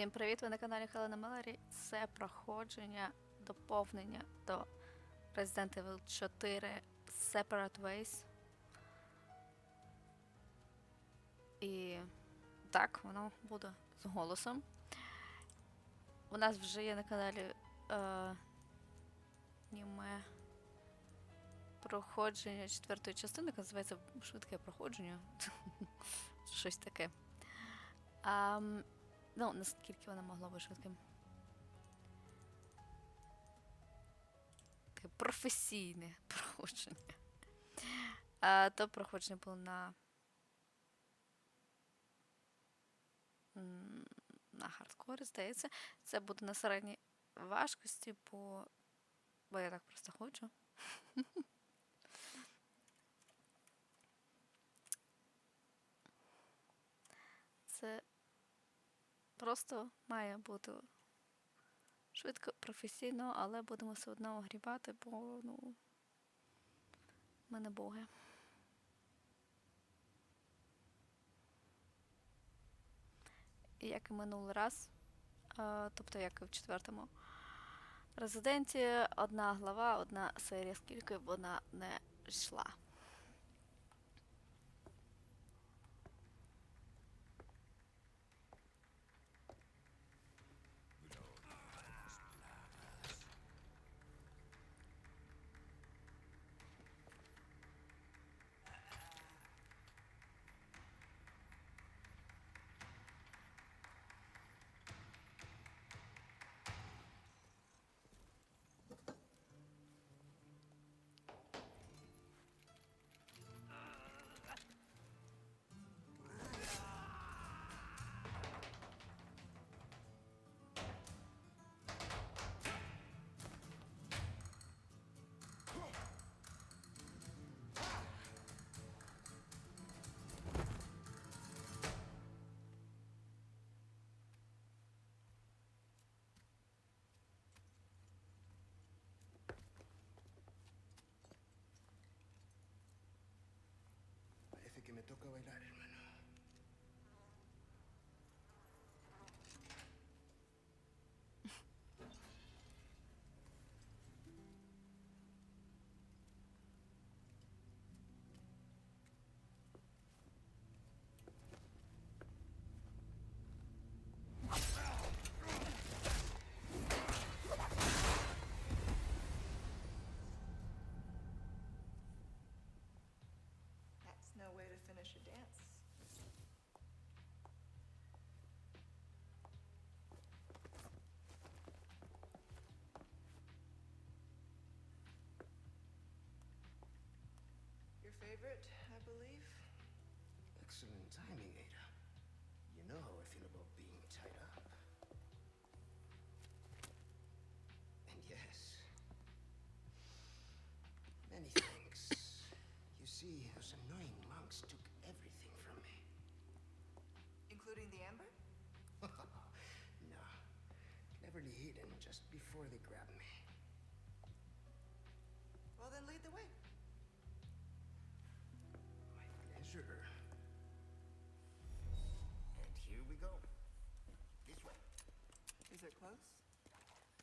Всім привіт! Ви на каналі Хелена Мелері. Це проходження доповнення до Resident Evil 4 Separate Ways. І так, воно буде з голосом. У нас вже є на каналі е, німе проходження четвертої частини, яка називається Швидке проходження. Щось таке. Ну, наскільки воно могло бути швидким. Таке професійне проходження. А, то проходження було на. На хардкорі, здається. Це буде на середній важкості, бо. Бо я так просто хочу. Це просто має бути швидко, професійно, але будемо все одно огрібати, бо ну. Ми не боги. І як і минулий раз, е, тобто як і в четвертому резиденті, одна глава, одна серія, скільки б вона не йшла. Toca bailar. Excellent timing, Ada. You know how I feel about being tied up. And yes, many thanks. You see, those annoying monks took everything from me. Including the amber? no, cleverly hidden just before they grabbed me.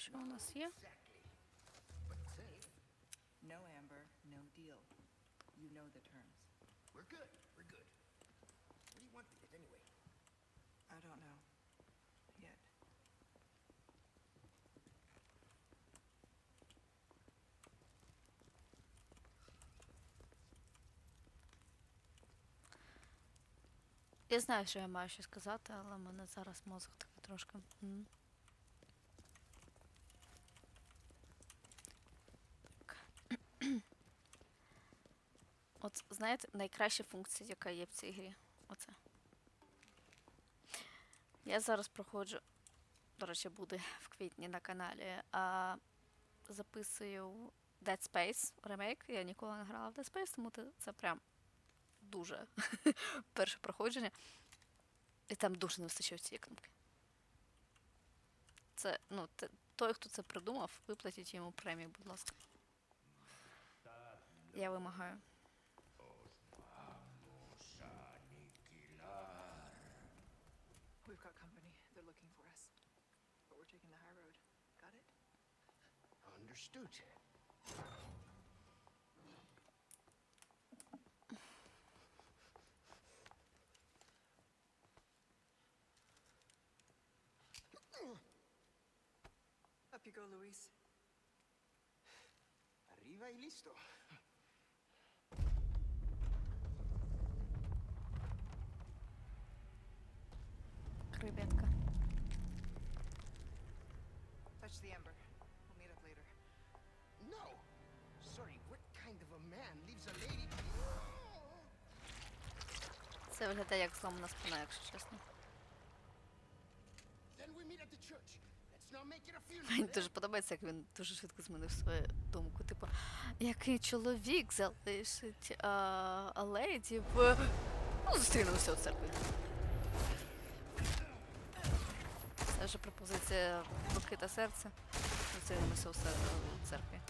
Що у нас є? No amber, no deal. You know the terms. We're good. We're good. What do you want with it anyway? I don't know. Yet. Я знаю, що я маю щось сказати, але в мене зараз мозок такий трошки. От знаєте, найкраща функція, яка є в цій грі. Оце. Я зараз проходжу, до речі, буде в квітні на каналі, а записую Dead Space ремейк. Я ніколи не грала в Dead Space, тому це прям дуже перше проходження. І там дуже не вистачає цієї кнопки. Це, ну, те- той, хто це придумав, виплатіть йому премію, будь ласка. Я вимагаю. Understood. Up you go, Luis. Arriva y listo. Це виглядає як зламана спина, якщо чесно. Мені дуже подобається, як він дуже швидко змінив свою думку. Типу, який чоловік залишить а, леді в. Ну, зустрінемося у церкві. Це вже пропозиція руки та серця. Зустрінемося у церкві.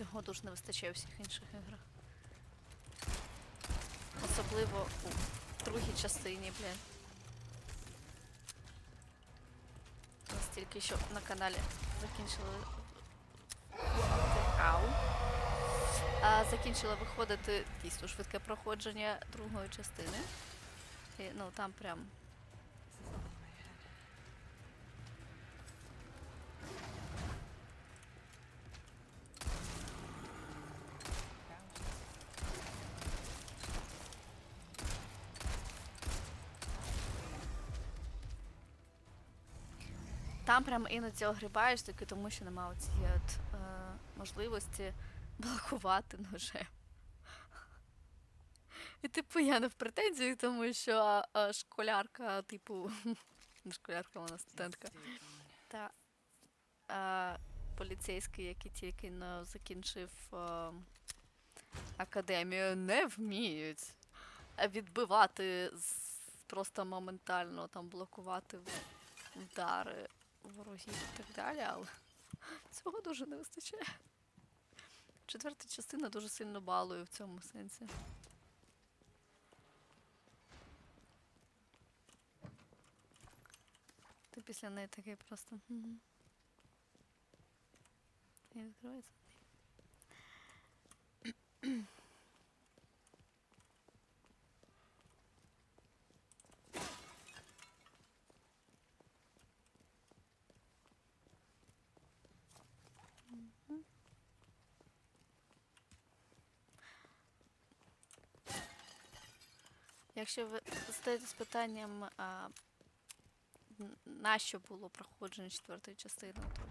Цього дуже не вистачає у всіх інших іграх. Особливо у другій частині, блін. Настільки, що на каналі закінчили. Ау. А, закінчила виходити дійсно швидке проходження другої частини. І, ну там прям Там прям іноді огрібаєш тільки тому, що немає цієї от, е, можливості блокувати ножем. І типу я не в претензії, тому що е, школярка, типу, не школярка, вона студентка. Та е, поліцейський, який тільки но закінчив е, академію, не вміють відбивати з- просто моментально там блокувати удари ворогів і так далі, але цього дуже не вистачає. Четверта частина дуже сильно балує в цьому сенсі. Ти після неї такий просто. І відкривається. Якщо ви задаєтесь питанням, а, на що було проходження четвертої частини, то,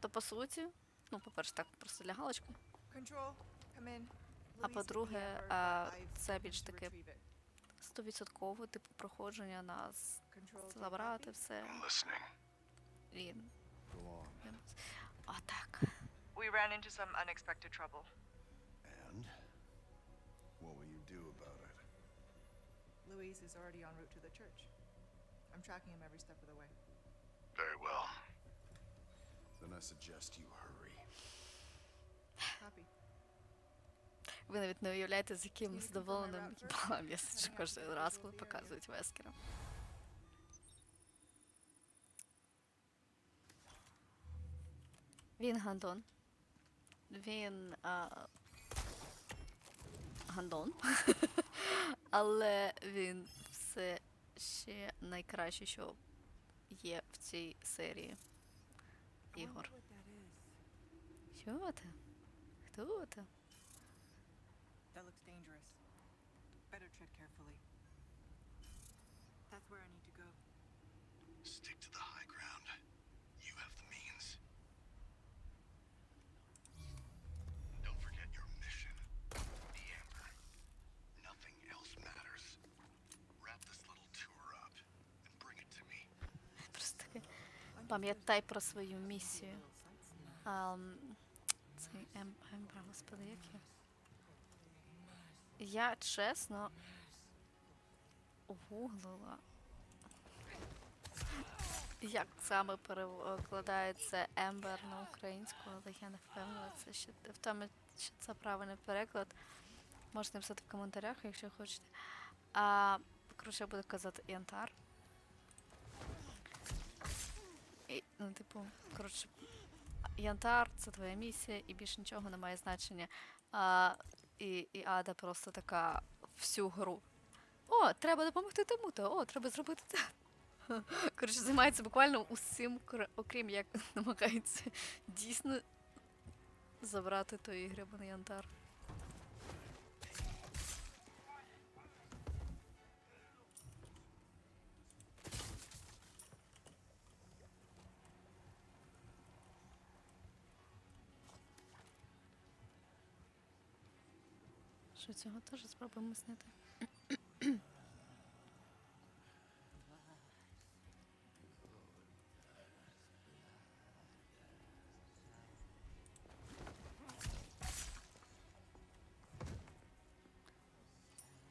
то по суті, ну, по-перше, так, просто для галочки. А по-друге, а, це більш таке. Стовідсоткове типу проходження нас забрати все. І... Go on. О, так. We ran into some unexpected trouble. Luis is already en route to the church. I'm tracking him every step of the way. Very well. Then I suggest you hurry. Copy. Ви навіть не уявляєте, з яким Can you задоволеним confirm my route first? їбала місяць Heading out кожен to the раз, visual коли area. показують Вескера. Він гандон. Він а, гандон. Але він все ще найкраще, що є в цій серії ігор. Що ти? Хто ти? That looks dangerous. Better tread carefully. That's where I need to go. Stick to the Пам'ятай про свою місію. Ам, цей Ем- я. Чесно гуглила. Як саме перекладається Ембер на українську, але я не впевнена, це ще в тому, що це правильний переклад. Можете написати в коментарях, якщо хочете. А, коротше, я буду казати Янтар. І, ну, типу, коротше, Янтар це твоя місія, і більше нічого не має значення. А, і, і Ада просто така всю гру. О, треба допомогти тому-то, о, треба зробити це. Коротше, займається буквально усім, окрім як намагається дійсно забрати той гребаний янтар. Що цього теж спробуємо зняти?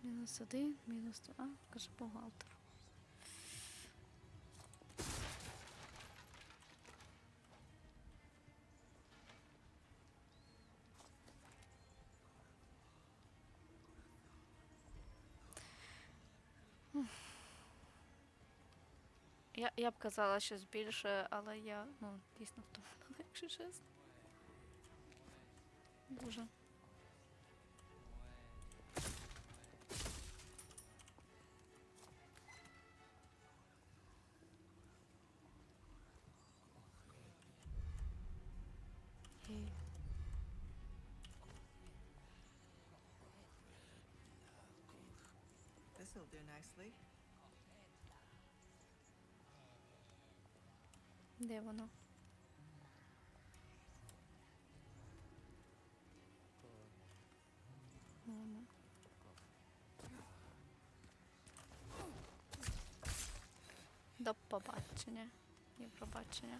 Мінус один, мінус два, каже бухгалтер. Я, б казала щось більше, але я ну, дійсно втомлена, якщо чесно. Дуже. This'll do nicely. Де воно? Воно. До побачення і пробачення.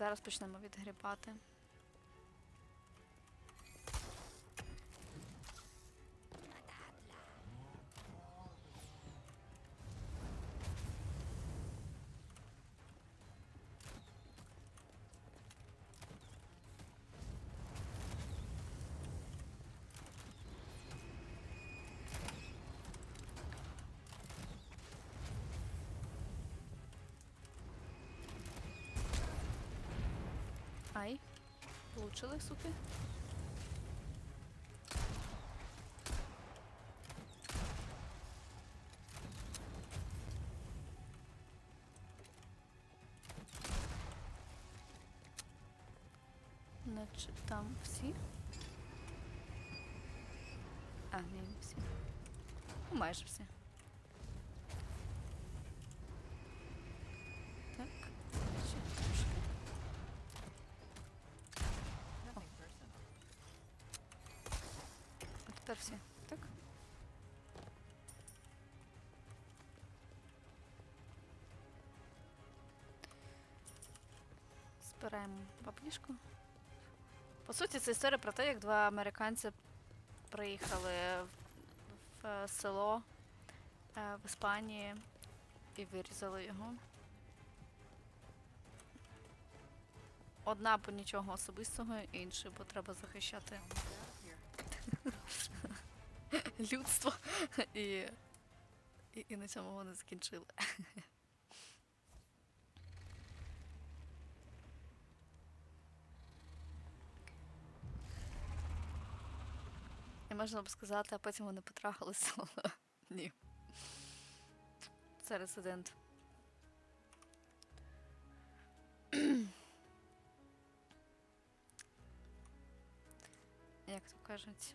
Зараз почнемо відгрібати. Ай, получили, суки. Значить, там всі. А, не всі. Ну, майже всі. Всі, так? Збираємо баблішку. По суті, це історія про те, як два американці приїхали в, село е, в Іспанії і вирізали його. Одна, бо нічого особистого, інший, бо треба захищати. Людство. І, і, і на цьому вони закінчили. І можна б сказати, а потім вони потрахалися, але ні. Це резидент. Як то кажуть.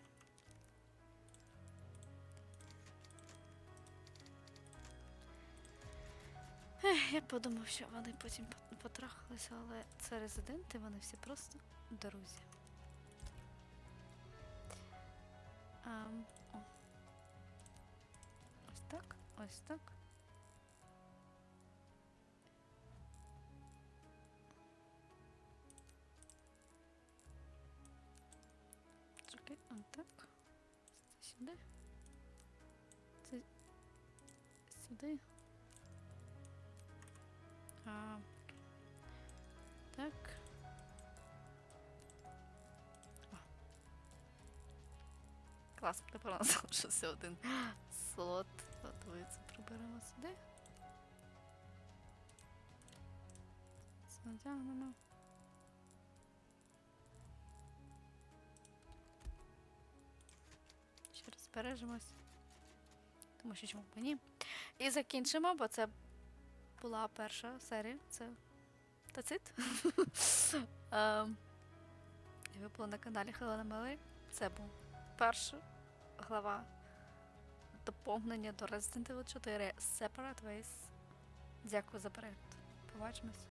Ех, я подумав, що вони потім пот- потрахалися, але це резиденти, вони всі просто друзі. Ам, о. Ось так, ось так. Чекай, он так. Це сюди. Це сюди. А, так. О. Клас, тепер у нас залишився один слот. Давай це приберемо сюди. Це натягнемо. Ще раз збережемось. Тому що чому б ні. І закінчимо, бо це була перша серія. Це Тацит. Ем, І ви були на каналі Хелена Мелей. Це був перша глава доповнення до Resident Evil 4 Separate Ways. Дякую за перегляд. Побачимось.